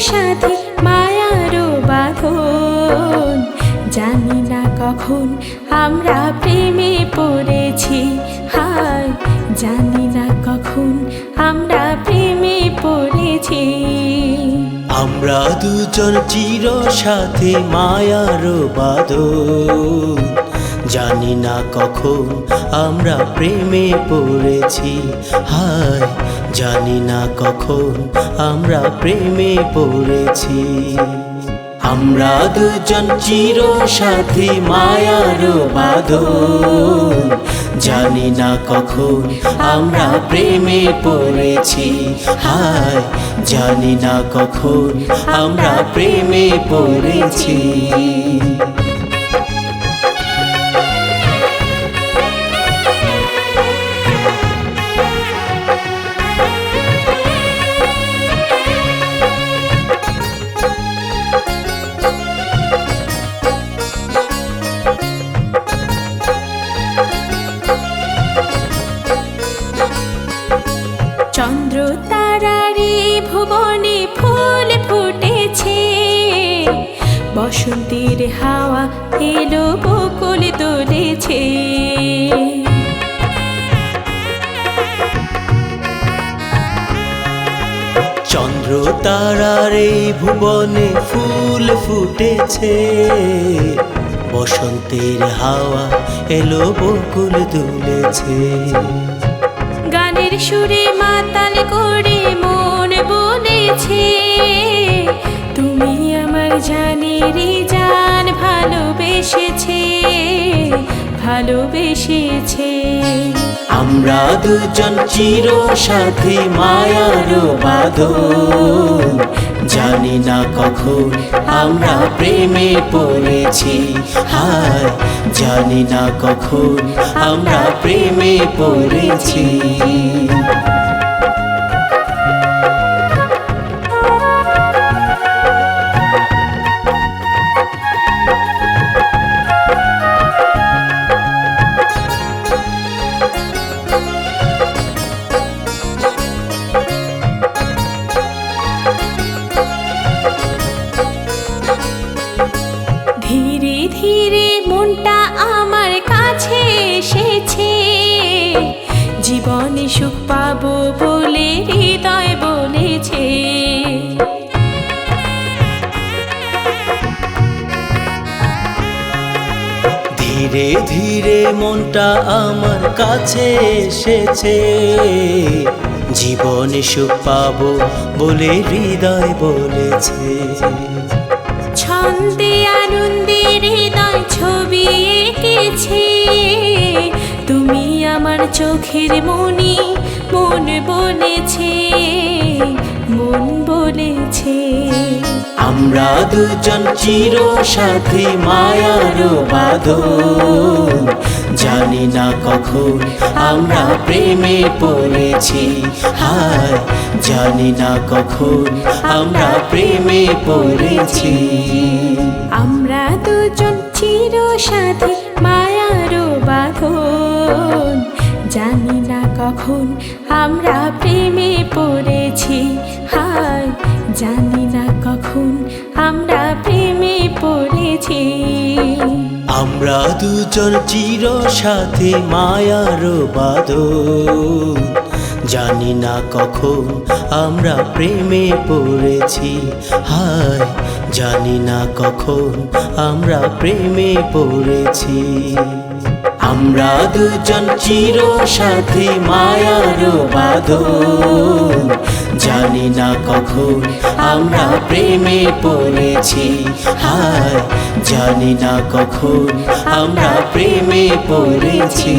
সাথে মায়ারও বাঁধন। জানি না কখন আমরা প্রেমে পড়েছি, হায়। জানি না কখন আমরা প্রেমে পড়েছি। আমরা দুজন চির সাথে মায়ার বাঁধন। জানি না কখন আমরা প্রেমে পড়েছি। হায়, জানি না কখন আমরা প্রেমে পড়েছি। আমরা দুজন চির সাথে, মায়ার বাঁধন। জানি না কখন আমরা প্রেমে পড়েছি। হায়, জানি না কখন আমরা প্রেমে পড়েছি। চন্দ্র তারারে ভুবনে ফুল ফুটেছে। বসন্তের হাওয়া এলো, বকুল তুলেছে। চন্দ্র তারার এই ভুবনে ফুল ফুটেছে। বসন্তের হাওয়া এলো, বকুল দুলেছে গানের সুরে মাতাল করে মন বলেছে তুমি আমার জানের জান ভালোবেসেছে। ভালোবেসেছে। আমরা দুজন চির সাথে, মায়ার বাঁধন। জানি না কখন আমরা প্রেমে পড়েছি। হায়, জানি না কখন আমরা প্রেমে পড়েছি। সুখ পাবো বলে হৃদয় বলেছে ধীরে ধীরে মনটা আমার কাছে এসেছে। জীবনে সুখ পাবো বলে হৃদয় বলেছে। ছন্দে আনন্দে হৃদয় চোখের মনি মন বলেছে মন বলেছে। আমরা দুজন চির সাথে মায়ার বাঁধন। জানি না কখন আমরা প্রেমে পড়েছি। হায় জানি না কখন আমরা প্রেমে পড়েছি। আমরা দুজন চির সাথে মায়ারও কখন আমরা প্রেমে পড়েছি, হায়, জানি না কখন আমরা প্রেমে পড়েছি। আমরা দুজন চির সাথে মায়ার বাঁধন জানি না কখন আমরা প্রেমে পড়েছি, হায়, জানি না কখন আমরা প্রেমে পড়েছি। আমরা দুজন চির সাথে, মায়ার বাঁধন। জানি না কখন আমরা প্রেমে পড়েছি। হায়, জানি না কখন আমরা প্রেমে পড়েছি।